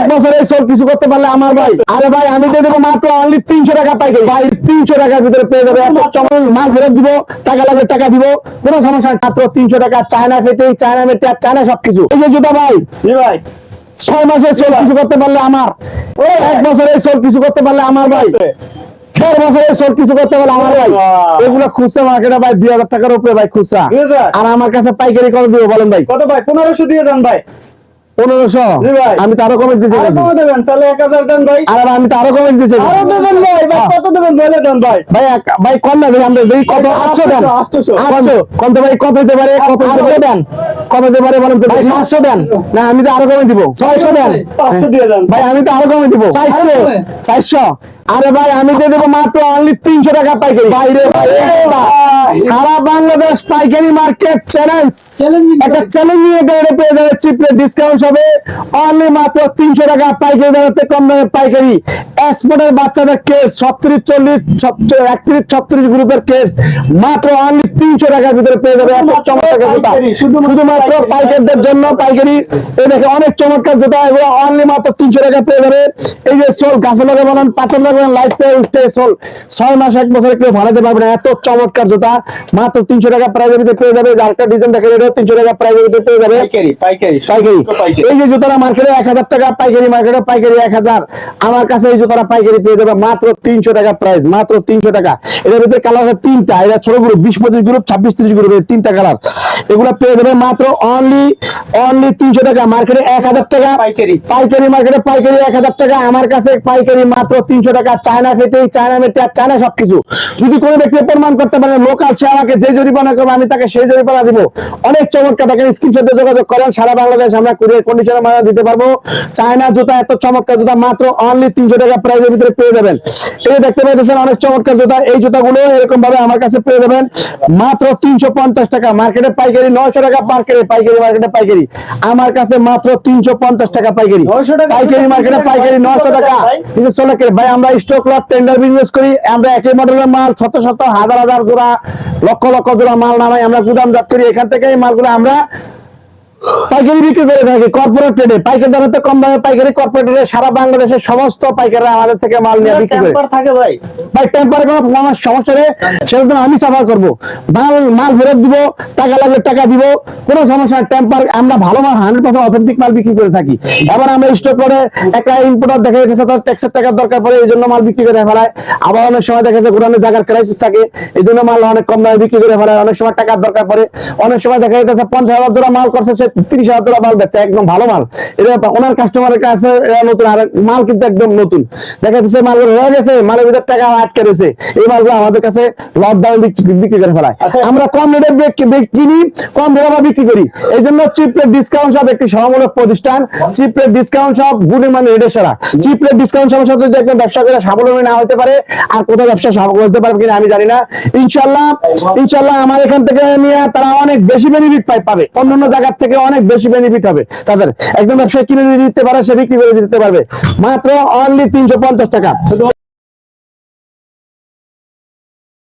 এক বছর সব কিছু করতে পারলে আমার ভাই। আরে ভাই আমি দিয়ে দেবো মাত্র অনলি তিনশো টাকা পাইকারি ভাই তিনশো টাকার ভিতরে পেয়ে যাবে। চমক মাল ফেরত দিব টাকা লাগবে টাকা দিব। কোনো সমস্যা মাত্র তিনশো টাকা চায়না ফেটে চায়না মেটে আর চায়না সবকিছু। এই যে জুতা ভাই ভাই। ছয় মাসের সোল কিছু করতে পারলে আমার। এক বছরের সোল কিছু করতে পারলে আমার ভাই। সোল কিছু করতে পারলে আমার ভাই। এগুলো খুচরা মার্কেটে ভাই দুই হাজার টাকার উপরে ভাই খুচরা। 2000? আর আমার কাছে পাইকারি কত দিব বলেন ভাই। কত ভাই? পনেরোশো দিয়ে যান ভাই। পনেরোশো। আমি তাহলে এক হাজার দেন ভাই। আর আমি ভাই কত দেবেন বলে দেন ভাই। ভাই ভাই কম না দেখি আমরা দেখি কত? আটশো দেন। আটশো, আটশো। আটশো কত ভাই কত দিতে পারে? কত আটশো দেন। কত দিতে পারে বলেন তো ভাই সাতশো দেন। না আমি তো আরও কমে দিব। ছয়শো দেন। পাঁচশো দিয়ে যান ভাই আমি তো আরও কমে দিব। চারশো? চারশো। আরে ভাই আমি তো দেবো মাত্র অনলি তিনশো টাকা পাইকারি। বাইরে ভাই সারা বাংলাদেশ পাইকারি মার্কেট চ্যালেঞ্জ একটা চ্যালেঞ্জিং এটা পেয়ে যাবে চিপে ডিসকাউন্ট হবে অনলি মাত্র তিনশো টাকা পাইকারি দাঁড়াতে কম দামে পাইকারি। এক্সপোর্টের বাচ্চাদের কেস ছত্রিশ চল্লিশ একত্রিশ ছত্রিশ গ্রুপের কেস মাত্র অনলি তিনশো টাকার ভিতরে পেয়ে যাবে। চমৎকার জুতা। শুধুমাত্র পাইকারদের জন্য পাইকারি। এই দেখে অনেক চমৎকার জুতা এগুলো অনলি মাত্র তিনশো টাকা পেয়ে যাবে। এই যে সোল গাছে লাগে বলেন পাথর লাগে লাইট থেকে উঠতে সোল। ছয় মাস এক বছরে কেউ ভাড়াতে পারবে না। এত চমৎকার জুতা। মাত্র তিনশো টাকা প্রাইজের ভিতরে পেয়ে যাবে। যার একটা ডিজাইন দেখে এটা তিনশো টাকা প্রাইজের ভিতরে পেয়ে যাবে। পাইকারি পাইকারি এই যে জুতারা মার্কেটে এক হাজার টাকা পাইকারি মার্কেটে পাইকারি এক হাজার। আমার কাছে এই জুতারা পাইকারি পেয়ে যাবে মাত্র তিনশো টাকা প্রাইস মাত্র তিনশো টাকা। এটার ভিতরে কালার আছে তিনটা এটা ছোট গ্রুপ বিশ পঁচিশ গ্রুপ ছাব্বিশ ত্রিশ গ্রুপ তিনটা কালার এগুলো পেয়ে যাবে মাত্র অনলি অনলি তিনশো টাকা। মার্কেটে এক হাজার টাকা পাইকারি। পাইকারি মার্কেটে পাইকারি এক হাজার টাকা। আমার কাছে পাইকারি মাত্র তিনশো টাকা চায়না ফেটে চায়না মেটে আর চায়না সবকিছু। যদি কোনো ব্যক্তি প্রমাণ করতে পারে লোকাল সে আমাকে যে জরিমানা করবে আমি তাকে সেই জরিমানা দিব। অনেক চমৎকার টাকা স্ক্রিনশটে যোগাযোগ করেন। সারা বাংলাদেশ আমরা কুরিয়ার কন্ডিশনে মানা দিতে পারব। চায়না জুতা এত চমৎকার জুতা মাত্র অনলি তিনশো টাকা প্রাইজের ভিতরে পেয়ে যাবেন। এই দেখতে পাচ্ছেন অনেক চমৎকার জুতা। এই জুতাগুলো এরকম ভাবে আমার কাছে পেয়ে যাবেন। মাত্র তিনশো পঞ্চাশ টাকা। মার্কেটে পাইকারি নয়শো টাকা পাইকারি পাইকারি মার্কেটে পাইকারি। আমার কাছে মাত্র তিনশো পঞ্চাশ টাকা পাইকারি। পাইকারি মার্কেটে পাইকারি নয়শো টাকা। ভাই। আমরা স্টক লট টেন্ডার বিজনেস করি। আমরা একই মডেলের মাল শত শত হাজার হাজার জোড়া লক্ষ লক্ষ জোড়া মাল নামাই। আমরা গুদামজাত করি। এখান থেকে এই মালগুলো আমরা পাইকারি বিক্রি করে থাকি কর্পোরেট ট্রেডে পাইকারি দামে তো কম দামে পাইকারি কর্পোরেট ট্রেডে সারা বাংলাদেশের সমস্ত পাইকাররা আমাদের থেকে মাল নিয়ে বিক্রি করে। থাকে ভাই। ভাই টেম্পারে কোনো আমার সমস্যা নেই। সেটা আমি সাফার করব। মাল মাল ফেরত দিব টাকা লাগলে টাকা দিব কোনো সমস্যা টেম্পার আমরা ভালো মাল হান্ড্রেড পার্সেন্ট অথেন্টিক মাল বিক্রি করে থাকি। এবার আমরা স্টক করে একটা ইম্পোর্টার দেখা যাচ্ছে তার ট্যাক্সের টাকার দরকার পড়ে এই জন্য মাল বিক্রি করে ফেলায়। আবার অনেক সময় দেখা যাচ্ছে গোডাউনের জায়গার ক্রাইসিস থাকে এই জন্য মাল অনেক কম দামে বিক্রি করে ফেলায়। অনেক সময় টাকার দরকার পড়ে। অনেক সময় দেখা যাচ্ছে পঞ্চাশ হাজার জোড়া মাল করছে সে তিরিশ হাজার জোড়া মাল বেচছে একদম ভালো মাল। এটা ওনার কাস্টমারের কাছে নতুন আর মাল কিন্তু একদম নতুন। দেখা যাচ্ছে মালগুলো হয়ে গেছে মালের ভিতর টাকা আটকে রয়েছে। এই মালগুলো আমাদের কাছে দামে বিক্রি করে ফেলায়। আচ্ছা। আমরা কম রেটে কিনি কম রেটে আমরা বিক্রি করি। এই জন্য চিপ রেট ডিসকাউন্ট সব একটি সমামূলক প্রতিষ্ঠান। চিপ রেট ডিসকাউন্ট সব গুড মানে রেটের সেরা। চিপ রেট ডিসকাউন্ট সবার সাথে যদি একজন ব্যবসা করে স্বাবলম্বী না হতে পারে আর কোথাও ব্যবসা স্বাবলম্বী হতে পারবে কিনা আমি জানি না। ইনশাল্লাহ ইনশাল্লাহ আমার এখান থেকে নিয়ে তারা অনেক বেশি বেনিফিট পাই পাবে। অন্যান্য জায়গার থেকে অনেক বেশি বেনিফিট হবে। তাদের একজন ব্যবসায়ী কিনে দিতে পারে, সে বিক্রি করে দিতে পারবে। মাত্র অনলি তিনশো পঞ্চাশ টাকা।